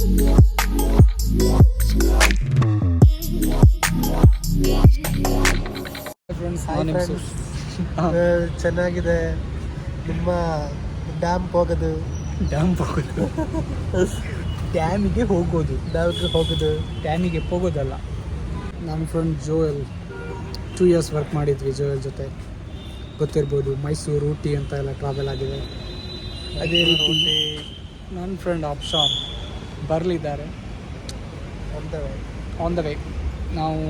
ಚೆನ್ನಾಗಿದೆ. ನಿಮ್ಮ ಡ್ಯಾಮ್ ಹೋಗೋದು. ಡ್ಯಾಮ್ ಹೋಗೋದು? ಡ್ಯಾಮಿಗೆ ಹೋಗೋದು. ಡ್ಯಾಮ್ಗೆ ಹೋಗೋದು? ಡ್ಯಾಮಿಗೆ ಹೋಗೋದಲ್ಲ. ನಮ್ಮ friend Joel two years work ಮಾಡಿದ್ವಿ ಜೋಯಲ್ ಜೊತೆ. ಗೊತ್ತಿರ್ಬೋದು ಮೈಸೂರು ಊಟಿ ಅಂತ ಎಲ್ಲ ಟ್ರಾವೆಲ್ ಆಗಿದೆ. ಅದೇ ರೀತಿ ನನ್ನ ಫ್ರೆಂಡ್ ಅಪ್ಶಾನ್ ಬರಲಿದ್ದಾರೆ. ಆನ್ ದ ವೇ ನಾವು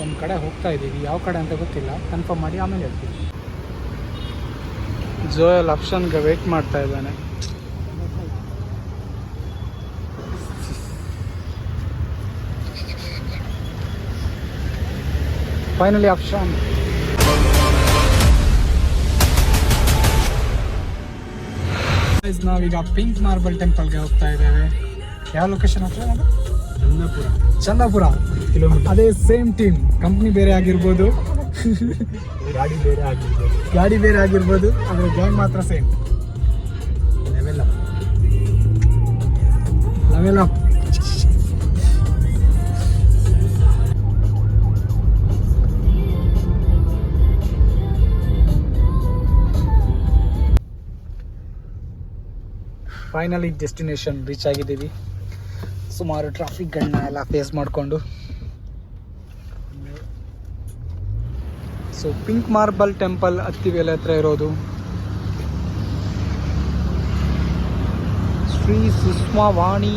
ಒಂದು ಕಡೆ ಹೋಗ್ತಾ ಇದ್ದೀವಿ. ಯಾವ ಕಡೆ ಅಂತ ಗೊತ್ತಿಲ್ಲ. ಕನ್ಫರ್ಮ್ ಮಾಡಿ ಆಮೇಲೆ ಹೇಳ್ತೀವಿ ಜೋಯಲ್ ಆಪ್ಷನ್ಗೆ ವೆಯ್ಟ್ ಮಾಡ್ತಾ ಇದ್ದಾನೆ. ಫೈನಲಿ ಆಪ್ಷನ್ ನಾವೀಗ ಪಿಂಕ್ ಮಾರ್ಬಲ್ ಟೆಂಪಲ್ಗೆ ಹೋಗ್ತಾ ಇದ್ದೇವೆ. ಯಾವ ಲೊಕೇಶನ್ ಹತ್ರ ಚಂದಾಪುರ. ಚಂದಾಪುರ. ಕಿಲೋಮೀಟರ್. ಅದೇ ಸೇಮ್ ಟೀಮ್ ಕಂಪ್ನಿ ಬೇರೆ ಆಗಿರ್ಬೋದು. ಗಾಡಿ ಬೇರೆ ಆಗಿರ್ಬೋದು. ಗಾಡಿ ಬೇರೆ ಆಗಿರ್ಬೋದು ಆದರೆ ಗ್ಯಾಂಗ್ ಮಾತ್ರ same ಲೆವೆಲ್ಲ level up finally destination reach ಆಗಿದ್ದೀವಿ. ಸುಮಾರು ಟ್ರಾಫಿಕ್ಗಳನ್ನ ಎಲ್ಲ ಫೇಸ್ ಮಾಡಿಕೊಂಡು. So pink marble temple Attibele ಹತ್ರ ಇರೋದು. ಶ್ರೀ ಸುಷ್ಮಾವಾಣಿ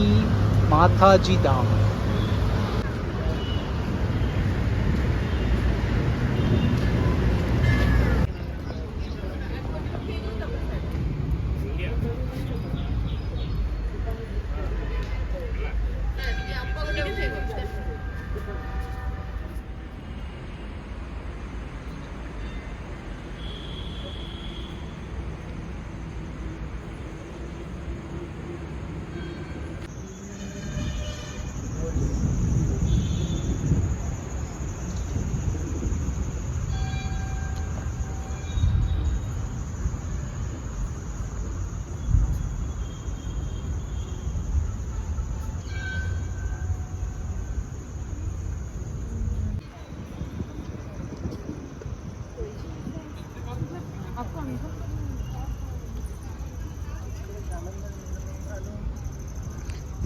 ಮಾತಾಜಿ ಧಾಮ್.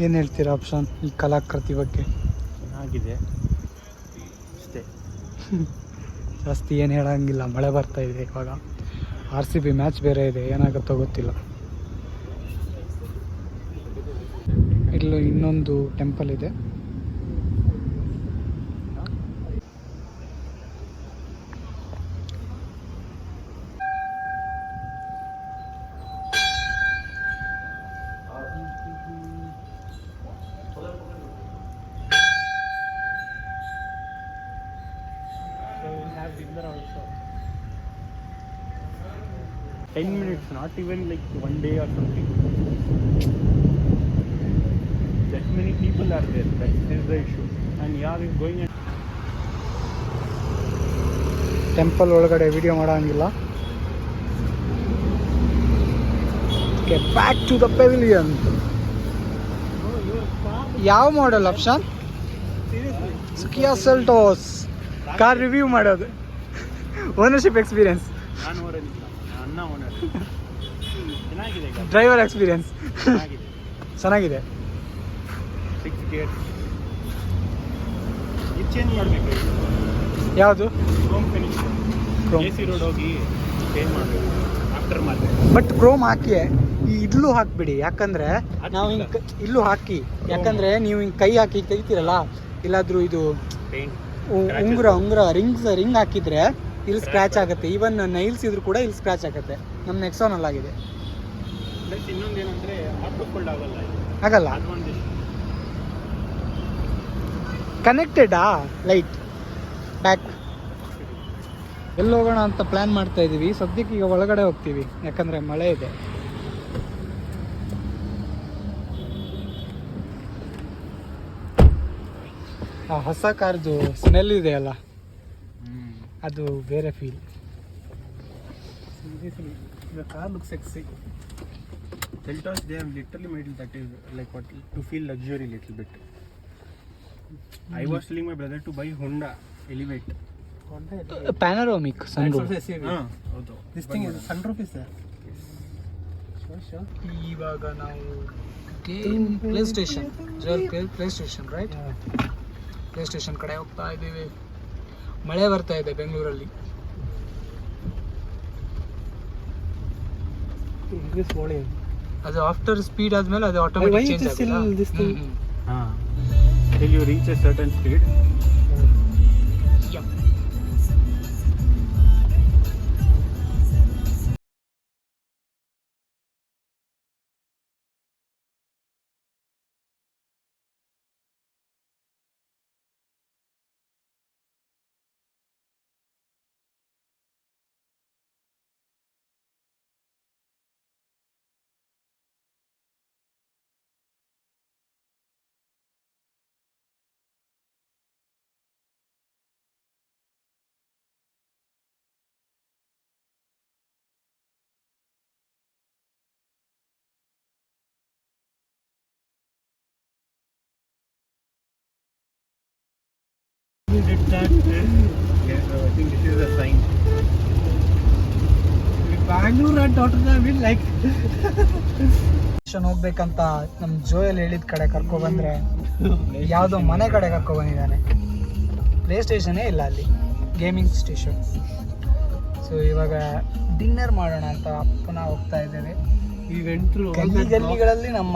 ಏನು ಹೇಳ್ತೀರಾ ಆಪ್ಷನ್ ಈ ಕಲಾಕೃತಿ ಬಗ್ಗೆ? ಚೆನ್ನಾಗಿದೆ. ಅಷ್ಟೇ. ಜಾಸ್ತಿ ಏನು ಹೇಳಂಗಿಲ್ಲ ಮಳೆ ಬರ್ತಾ ಇದೆ ಇವಾಗ. ಆರ್ ಸಿ ಬಿ ಮ್ಯಾಚ್ ಬೇರೆ ಇದೆ ಏನಾಗುತ್ತೋ ಗೊತ್ತಿಲ್ಲ. ಇಲ್ಲೂ ಇನ್ನೊಂದು ಟೆಂಪಲ್ ಇದೆ. Ten minutes not even like one day or something that many people are there that is the issue and ಯಾರ್ ಇಸ್ ಗೋಯಿಂಗ್ ಟೆಂಪಲ್ ಒಳಗಡೆ ವಿಡಿಯೋ ಮಾಡೋಂಗಿಲ್ಲ. ಬ್ಯಾಕ್ ಟು ದ ಪೆವಿಲಿಯನ್ ಯಾವ ಮಾಡೆಲ್ ಆಪ್ಷನ್ ಸುಕಿಯಾ ಸೆಲ್ಟೋಸ್ ಕಾರ್ ರಿವ್ಯೂ ಮಾಡೋದು. Ownership experience ನಾನು owner ಇಲ್ಲ. ಅಣ್ಣ owner ಚೆನ್ನಾಗಿದೆ ಡ್ರೈವರ್ ಎಕ್ಸ್ಪೀರಿಯನ್ಸ್ ಚೆನ್ನಾಗಿದೆ. ಚೆನ್ನಾಗಿದೆ. ಸಿಕ್ಸ್ ಗೇಟ್ ಇದು ಚೇಂಜ್ ಮಾಡಬೇಕು ಯಾವುದು? Chrome finish Chrome. A C road ಹೋಗಿ ಚೇಂಜ್ ಮಾಡಬೇಕು. ಆಫ್ಟರ್ ಬಟ್ ಕ್ರೋಮ್ ಹಾಕಿ ಈ ಇಲ್ಲೂ ಹಾಕ್ಬಿಡಿ. ಯಾಕಂದ್ರೆ ನಾವು ಹಿಂಗ್ ಇಲ್ಲೂ ಹಾಕಿ. ಯಾಕಂದ್ರೆ ನೀವು ಹಿಂಗ್ ಕೈ ಹಾಕಿ ತೆಗಿತೀರಲ್ಲ ಇಲ್ಲಾದ್ರೂ ಇದು. ಉಂಗುರ ಉಂಗುರ ರಿಂಗ್ಸ್ ರಿಂಗ್ ಹಾಕಿದ್ರೆ ಇಲ್ಲಿ ಸ್ಕ್ರಾಚ್ ಆಗುತ್ತೆ. ಈವನ್ ನೈಲ್ಸ್ ಇದ್ರು ಕೂಡ ಇಲ್ಲಿ ಸ್ಕ್ರಾಚ್ ಆಗುತ್ತೆ. ನಮ್ಮ ನೆಕ್ಸಾನ್ ಅಲ್ಲಿ ಆಗಿದೆ ಆಗಲ್ಲ ಕನೆಕ್ಟೆಡಾ ಲೈಟ್ ಬ್ಯಾಕ್ ಎಲ್ಲಿ ಹೋಗೋಣ ಅಂತ ಪ್ಲಾನ್ ಮಾಡ್ತಾ ಇದ್ದೀವಿ ಸದ್ಯಕ್ಕೆ ಈಗ ಒಳಗಡೆ ಹೋಗ್ತೀವಿ. ಯಾಕಂದ್ರೆ ಮಳೆ ಇದೆ. ಆ ಹೊಸ ಕಾರ್ದು ಸ್ಮೆಲ್ ಇದೆಯಲ್ಲ ಅದು ಬೇರೆ feel the car look sexy Seltos, they have literally made it that is like what to feel luxury little bit. I was telling my brother to buy Honda Elevate. Panoramic sunroof ಹಾ ಹೌದು This thing is sunroof is there. Sure, sure. ಇವಾಗ ನಾವು game PlayStation Joel play PlayStation right PlayStation ಕಡೆ ಹೋಗ್ತಾ ಇದ್ದೀವಿ ಮಳೆ ಬರ್ತಾ ಇದೆ ಬೆಂಗಳೂರಲ್ಲಿ. ಅದು ಆಫ್ಟರ್ ಸ್ಪೀಡ್ ಆದ್ಮೇಲೆ ಅದು ಆಟೋಮ್ಯಾಟಿಕ್ ಚೇಂಜ್ thing? ಹಾ till you reach a certain speed we did that yeah so I think this is a sign Bangalore and Tottenham will like. Station ಹೋಗ್ಬೇಕಂತ ನಮ್ ಜೋಯಲ್ ಹೇಳಿದ ಕಡೆ ಕರ್ಕೊ ಬಂದ್ರೆ ಯಾವ್ದೋ ಮನೆ ಕಡೆ ಕರ್ಕೊ ಬಂದಿದ್ದಾನೆ. ಪ್ಲೇ ಸ್ಟೇಷನೇ ಇಲ್ಲ ಅಲ್ಲಿ ಗೇಮಿಂಗ್ ಸ್ಟೇಷನ್ ಸೊ ಇವಾಗ ಡಿನ್ನರ್ ಮಾಡೋಣ ಅಂತ ಪುನಃ ಹೋಗ್ತಾ ಇದ್ದೇವೆ. ಗಲ್ಲಿ ಗಲ್ಲಿಗಳಲ್ಲಿ ನಮ್ಮ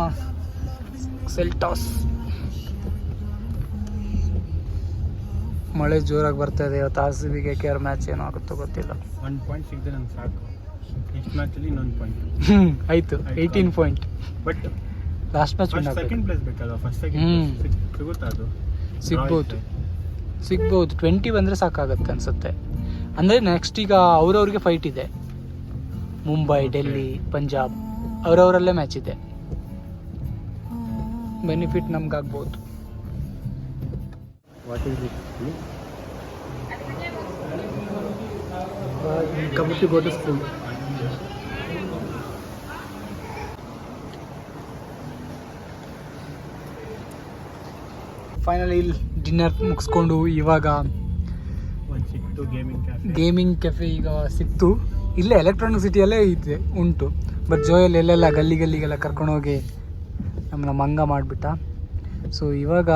ಸೆಲ್ಟಾಸ್ ಮಳೆ ಜೋರಾಗಿ ಬರ್ತಾ ಇದೆ ಇವತ್ತು R C B K R match ಏನೋ ಆಗುತ್ತೋ ಗೊತ್ತಿಲ್ಲ. ಒನ್ ಪಾಯಿಂಟ್ ಸಿಗದೆ ನಂಗೆ ಸಾಕು. ನೆಕ್ಸ್ಟ್ ಮ್ಯಾಚಲ್ಲಿ ಇನ್ನೊಂದು ಪಾಯಿಂಟ್ ಹ್ಞೂ ಆಯಿತು. Eighteen point but last match win second place ಬೇಕಲ್ಲ ಫಸ್ಟ್. ಸೆಕೆಂಡ್ ಸಿಗುತ್ತಾ ಅದು? ಸಿಗ್ಬೋದು. ಸಿಗ್ಬೋದು. ಟ್ವೆಂಟಿ ಬಂದರೆ ಸಾಕಾಗತ್ತೆ ಅನಿಸುತ್ತೆ. ಅಂದರೆ ನೆಕ್ಸ್ಟ್ ಈಗ ಅವ್ರವ್ರಿಗೆ ಫೈಟ್ ಇದೆ. ಮುಂಬೈ ಡೆಲ್ಲಿ ಪಂಜಾಬ್ ಅವರವರಲ್ಲೇ ಮ್ಯಾಚ್ ಇದೆ. Benefit ನಮ್ಗಾಗ್ಬೋದು. What is it committee to finally ಇಲ್ಲಿ ಡಿನ್ನರ್ ಮುಗಿಸ್ಕೊಂಡು ಇವಾಗ ಗೇಮಿಂಗ್ ಕೆಫೆ ಈಗ ಸಿಕ್ತು. ಇಲ್ಲೇ ಎಲೆಕ್ಟ್ರಾನಿಕ್ ಸಿಟಿಯಲ್ಲೇ ಇದೆ ಉಂಟು. ಬಟ್ ಜೋಯಲ್ಲಿ ಎಲ್ಲೆಲ್ಲ ಗಲ್ಲಿ ಗಲ್ಲಿಗೆಲ್ಲ ಕರ್ಕೊಂಡೋಗಿ ನಮ್ಮ ಮಂಗ ಮಾಡಿಬಿಟ್ಟ. ಸೊ ಇವಾಗ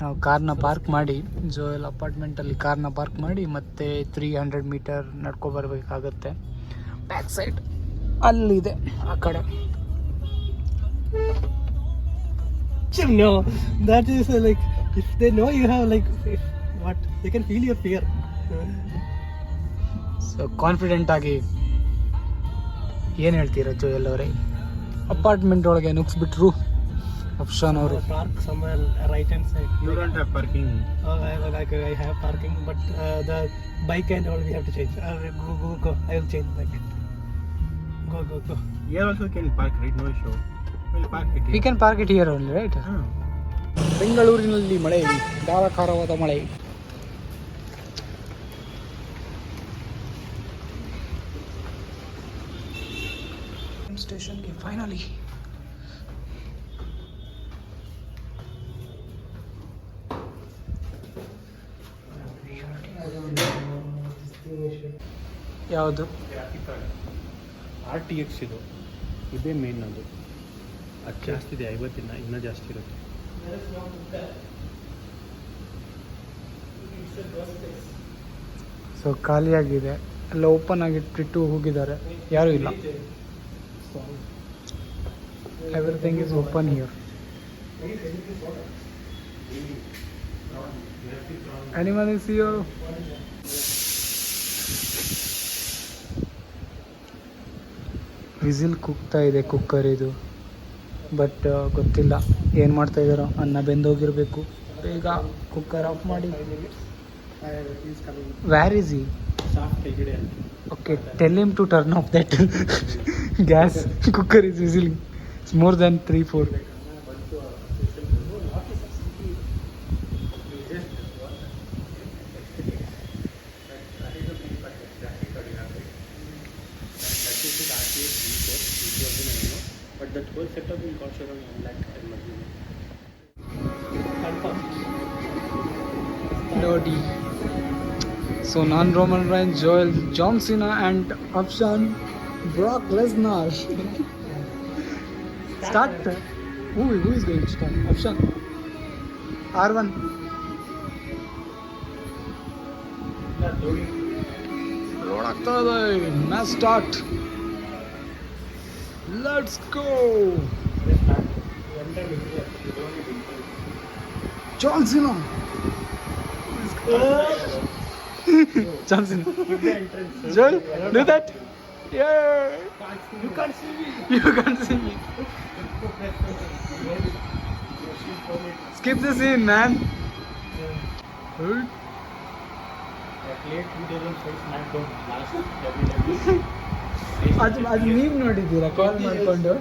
ನಾವು ಕಾರ್ನ ಪಾರ್ಕ್ ಮಾಡಿ ಜೋಯಲ್ ಅಪಾರ್ಟ್ಮೆಂಟಲ್ಲಿ ಕಾರ್ನ ಪಾರ್ಕ್ ಮಾಡಿ ಮತ್ತೆ ತ್ರೀ ಹಂಡ್ರೆಡ್ ಮೀಟರ್ ನಡ್ಕೊ ಬರಬೇಕಾಗತ್ತೆ. ಬ್ಯಾಕ್ ಸೈಡ್ ಅಲ್ಲಿದೆ ಆ ಕಡೆ. Chim, No, that is uh, like if they know like what like if, what fear can feel your so confident ಆಗಿ ಏನು ಹೇಳ್ತೀರಾ ಜೋಯಲ್ ಅವರೇ? ಅಪಾರ್ಟ್ಮೆಂಟ್ ಒಳಗೆ ನುಗ್ಸ್ಬಿಟ್ರು. ಆಪ್ಷನ್ ಅವರು park some right hand side you don't have parking I like I have parking but the bike and all we have to change I go go go I will change bike go go go you also can park right no show will park it we can park it here only right ಬೆಂಗಳೂರಿನಲ್ಲಿ ಮಳೆ ಧಾರಾಕಾರವಾದ ಮಳೆ. ಸ್ಟೇಷನ್ಗೆ finally ಯಾವುದು? R T X ಇದು. ಇದೇ main ಅದು ಅದು ಜಾಸ್ತಿ ಇದೆ ಐವತ್ತಿನ ಇನ್ನೂ ಜಾಸ್ತಿ ಇರುತ್ತೆ. ಸೊ ಖಾಲಿಯಾಗಿದೆ. ಎಲ್ಲ ಓಪನ್ ಆಗಿಟ್ಬಿಟ್ಟು ಹೋಗಿದ್ದಾರೆ. ಯಾರೂ ಇಲ್ಲ. Everything is open here Anyone is here? Whistle ಕುಗ್ತಾ ಇದೆ ಕುಕ್ಕರ್ ಇದು. ಬಟ್ ಗೊತ್ತಿಲ್ಲ. ಏನು ಮಾಡ್ತಾ ಇದ್ದಾರೋ ಅನ್ನ ಬೆಂದೋಗಿರಬೇಕು. ಬೇಗ ಕುಕ್ಕರ್ ಆಫ್ ಮಾಡಿ. ವ್ಯಾರ್ ಈಸ್ ಈ ಓಕೆ ಕೆಳಗಡೆ to Okay, tell him to turn off that gas. Cooker is four than three, four. setup will cost around 1 lakh and monthly. Confirm. Lodi. So non-Roman Reigns, Joel, John Cena, and Afshan, Brock Lesnar. start. Who, who is going to start? Afshan. R1. Load ಆಗ್ತಾ ಇದೆ match start Let's go John Cena John Cena Joel, do that. Yeah. You can't see me. You can't see me. Skip the scene, man. Good. ಅದು ಅದು ನೀವು ನೋಡಿದ್ದೀರಾ? ಕಾಲ್ ಮಾಡಿಕೊಂಡು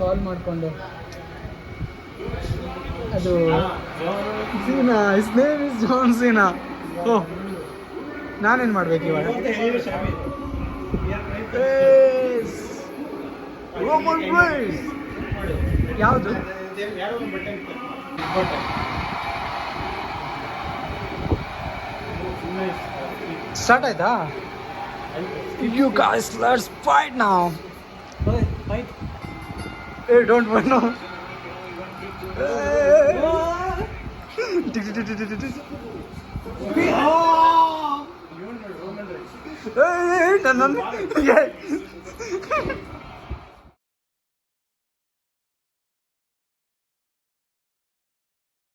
call ಮಾಡಿಕೊಂಡು. ಅದು, Cena is name is John Cena ಓ, ನಾನೇನು ಮಾಡ್ಬೇಕು ಇವಾಗ? ಯಾವುದು? Start hell You guys, let's fight now. Fight. Hey, don't run now. Hey, no, no, no. Yeah.